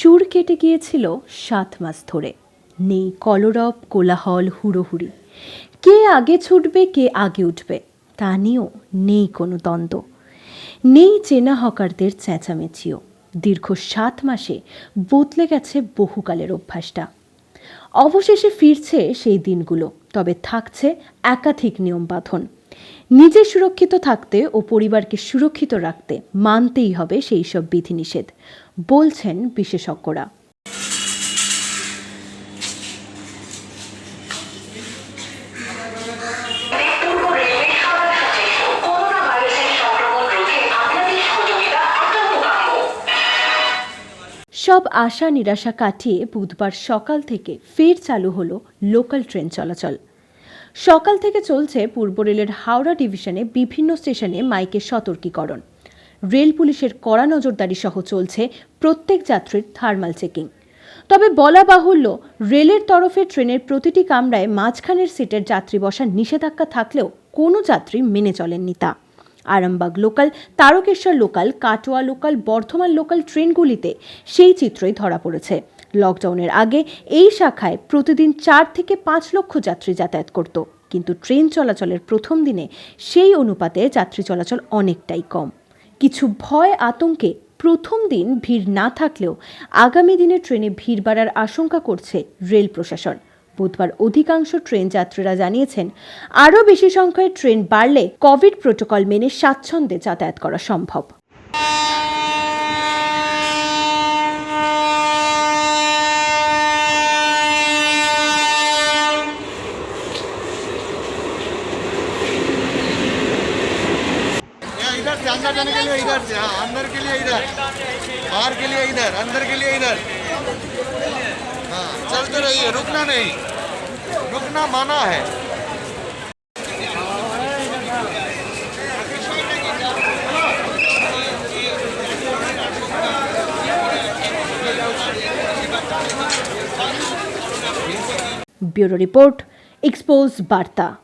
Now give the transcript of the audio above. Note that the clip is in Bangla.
সুর কেটে গিয়েছিল সাত মাস ধরে। নেই কলরব, কোলাহল, হুড়োহুড়ি। কে আগে ছুটবে, কে আগে উঠবে, তা নিয়েও নেই কোনো দ্বন্দ্ব। নেই চেনা হকারদের চেঁচামেচিও। দীর্ঘ সাত মাসে বদলে গেছে বহুকালের অভ্যাসটা। অবশেষে ফিরছে সেই দিনগুলো, তবে থাকছে একাধিক নিয়ম বাঁধন। নিজে সুরক্ষিত থাকতে ও পরিবারকে সুরক্ষিত রাখতে মানতেই হবে সেই সব বিধিনিষেধ। বলছেন বিশেষজ্ঞরা। সব আশা নিরাশা কাটিয়ে বুধবার সকাল থেকে ফের চালু হলো লোকাল ট্রেন চলাচল। সকাল থেকে চলছে পূর্ব রেলের হাওড়া ডিভিশনে বিভিন্ন স্টেশনে মাইকের সতর্কীকরণ। রেল পুলিশের কড়া নজরদারি সহ চলছে প্রত্যেক যাত্রীর থার্মাল চেকিং। তবে বলা বাহুল্য, রেলের তরফে ট্রেনের প্রতিটি কামরায় মাঝখানের সিটের যাত্রী বসার নিষেধাজ্ঞা থাকলেও কোনো যাত্রী মেনে চলেননি তা। Arambagh local, Tarakeswar local, Katwa local, Bardhaman local ট্রেনগুলিতে সেই চিত্রই ধরা পড়েছে। লকডাউনের আগে এই শাখায় প্রতিদিন চার থেকে পাঁচ লক্ষ যাত্রী যাতায়াত করত। কিন্তু ট্রেন চলাচলের প্রথম দিনে সেই অনুপাতে যাত্রী চলাচল অনেকটাই কম। কিছু ভয় আতঙ্কে প্রথম দিন ভিড় না থাকলেও আগামী দিনে ট্রেনে ভিড় বাড়ার আশঙ্কা করছে রেল প্রশাসন। বুধবার অধিকাংশ ট্রেন যাত্রীরা জানিয়েছেন, আরও বেশি সংখ্যায় ট্রেন বাড়লে কোভিড প্রোটোকল মেনে স্বাচ্ছন্দ্যে যাতায়াত করা সম্ভব। अंदर जाने के लिए इधर से हाँ अंदर के लिए इधर। बाहर के लिए इधर, अंदर के लिए इधर। हाँ चलते रहिए, रुकना नहीं। रुकना माना है। ब्यूरो रिपोर्ट, एक्सपोज वार्ता।